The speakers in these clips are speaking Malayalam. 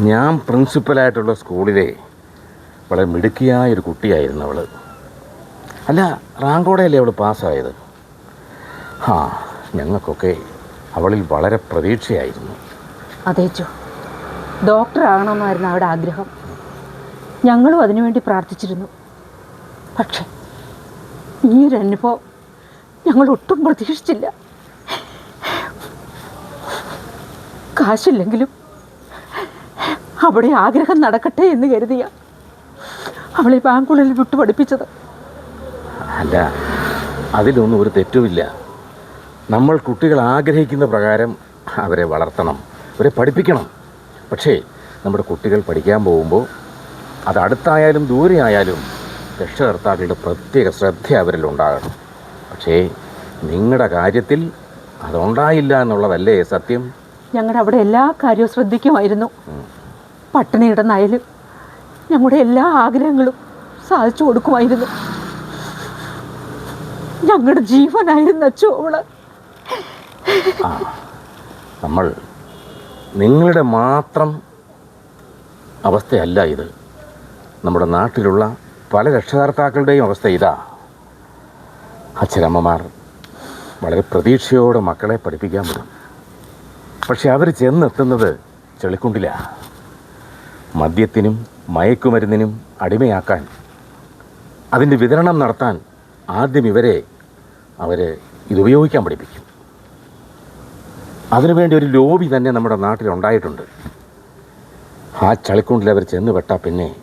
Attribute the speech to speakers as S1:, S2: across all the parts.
S1: ഞാൻ പ്രിൻസിപ്പലായിട്ടുള്ള സ്കൂളിലെ വളരെ മിടുക്കിയായ ഒരു കുട്ടിയായിരുന്നു അവൾ അല്ല റാങ്കോടെയല്ലേ അവൾ പാസ്സായത്? ആ ഞങ്ങൾക്കൊക്കെ അവളിൽ വളരെ പ്രതീക്ഷയായിരുന്നു.
S2: അതേച്ചോ ഡോക്ടർ ആകണമെന്നായിരുന്നു അവിടെ ആഗ്രഹം. ഞങ്ങളും അതിനുവേണ്ടി പ്രാർത്ഥിച്ചിരുന്നു. പക്ഷേ ഈ ഒരു അനുഭവം ഞങ്ങൾ ഒട്ടും പ്രതീക്ഷിച്ചില്ല. കാശില്ലെങ്കിലും അവിടെ ആഗ്രഹം നടക്കട്ടെ എന്ന് കരുതിയ. അവളെ ബാങ്കുള്ളിൽ വിട്ടു പഠിപ്പിച്ചത്.
S1: അല്ല അതിലൊന്നും ഒരു തെറ്റുമില്ല. നമ്മൾ കുട്ടികൾ ആഗ്രഹിക്കുന്ന പ്രകാരം അവരെ വളർത്തണം അവരെ പഠിപ്പിക്കണം. പക്ഷേ നമ്മുടെ കുട്ടികൾ പഠിക്കാൻ പോകുമ്പോൾ അത് അടുത്തായാലും ദൂരെ ആയാലും രക്ഷകർത്താക്കളുടെ പ്രത്യേക ശ്രദ്ധ അവരിൽ ഉണ്ടാകണം. പക്ഷേ നിങ്ങളുടെ കാര്യത്തിൽ അതുണ്ടായില്ല എന്നുള്ളതല്ലേ സത്യം?
S2: ഞങ്ങളുടെ അവിടെ എല്ലാ കാര്യവും ശ്രദ്ധിക്കുമായിരുന്നു. പട്ടിണി നയലും. ഞങ്ങളുടെ എല്ലാ ആഗ്രഹങ്ങളും സാധിച്ചു കൊടുക്കുമായിരുന്നു. ഞങ്ങളുടെ ജീവനായിരുന്നു അച്ചോ അവൾ.
S1: നമ്മൾ നിങ്ങളുടെ മാത്രം അവസ്ഥയല്ല ഇത്. നമ്മുടെ നാട്ടിലുള്ള പല രക്ഷകർത്താക്കളുടെയും അവസ്ഥ ഇതാ. അച്ഛനമ്മമാർ വളരെ പ്രതീക്ഷയോടെ മക്കളെ പഠിപ്പിക്കാൻ വിടും. പക്ഷെ അവർ ചെന്നെത്തുന്നത് ചെളിക്കുണ്ടില്ല മദ്യത്തിനും മയക്കുമരുന്നിനും അടിമയാക്കാൻ. അതിന്റെ വിതരണം നടത്താൻ ആദ്യം ഇവരെ അവർ ഇതുപയോഗിക്കാൻ പഠിപ്പിക്കും. അതിനുവേണ്ടി ഒരു ലോബി തന്നെ നമ്മുടെ നാട്ടിലുണ്ടായിട്ടുണ്ട്. ആ ചളിക്കുണ്ടിൽ അവർ ചെന്ന് പെട്ടാൽ പിന്നെ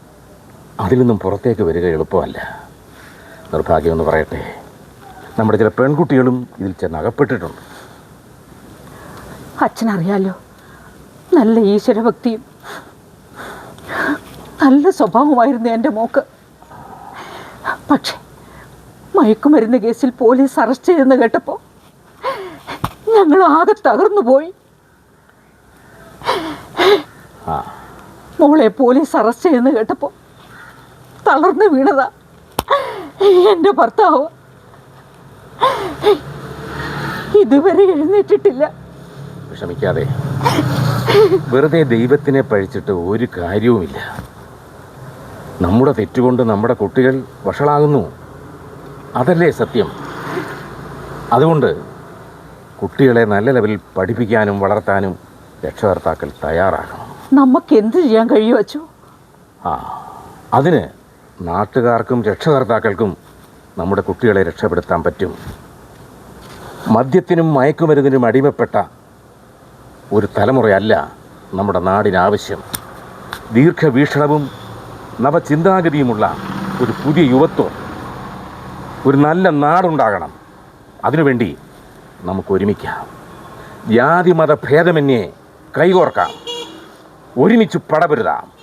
S1: അതിൽ നിന്നും പുറത്തേക്ക് വരിക എളുപ്പമല്ല. നിർഭാഗ്യമെന്ന് പറയട്ടെ. നമ്മുടെ ചില പെൺകുട്ടികളും ഇതിൽ ചെന്ന് അകപ്പെട്ടിട്ടുണ്ട്.
S2: അച്ഛനറിയാലോ? നല്ല ഈശ്വരഭക്തിയും നല്ല സ്വഭാവമായിരുന്നു എന്റെ മോക്ക്. പക്ഷേ മയക്കുമരുന്ന് കേസിൽ പോലീസ് അറസ്റ്റ് ചെയ്തെന്ന് കേട്ടപ്പോൾ ഞങ്ങൾ ആകെ തകർന്നു പോയി. മോളെ പോലീസ് അറസ്റ്റ് ചെയ്തെന്ന് കേട്ടപ്പോൾ തളർന്നു വീണതാ എന്റെ ഭർത്താവ്. ഇതുവരെ എഴുന്നേറ്റിട്ടില്ല.
S1: വിഷമിക്കാതെ വെറുതെ ദൈവത്തിനെ പഴിച്ചിട്ട് ഒരു കാര്യവുമില്ല. നമ്മുടെ തെറ്റുകൊണ്ട് നമ്മുടെ കുട്ടികൾ വഷളാകുന്നു. അതല്ലേ സത്യം? അതുകൊണ്ട് കുട്ടികളെ നല്ല ലെവലിൽ പഠിപ്പിക്കാനും വളർത്താനും രക്ഷകർത്താക്കൾ തയ്യാറാകണം.
S2: നമുക്ക് എന്ത് ചെയ്യാൻ കഴിയും അച്ചു?
S1: ആ അതിന് നാട്ടുകാർക്കും രക്ഷകർത്താക്കൾക്കും നമ്മുടെ കുട്ടികളെ രക്ഷപ്പെടുത്താൻ പറ്റും. മദ്യത്തിനും മയക്കുമരുന്നിനും അടിമപ്പെട്ട ഒരു തലമുറയല്ല നമ്മുടെ നാടിനാവശ്യം ദീർഘവീക്ഷണവും നവചിന്താഗതിയുമുള്ള ഒരു പുതിയ യുവത്വം ഒരു നല്ല നാടുണ്ടാകണം. അതിനുവേണ്ടി നമുക്ക് ഒരുമിക്കാം ജാതി മത ഭേദമന്യേ കൈകോർക്കാം. ഒരുമിച്ച് പടപൊരുതാം.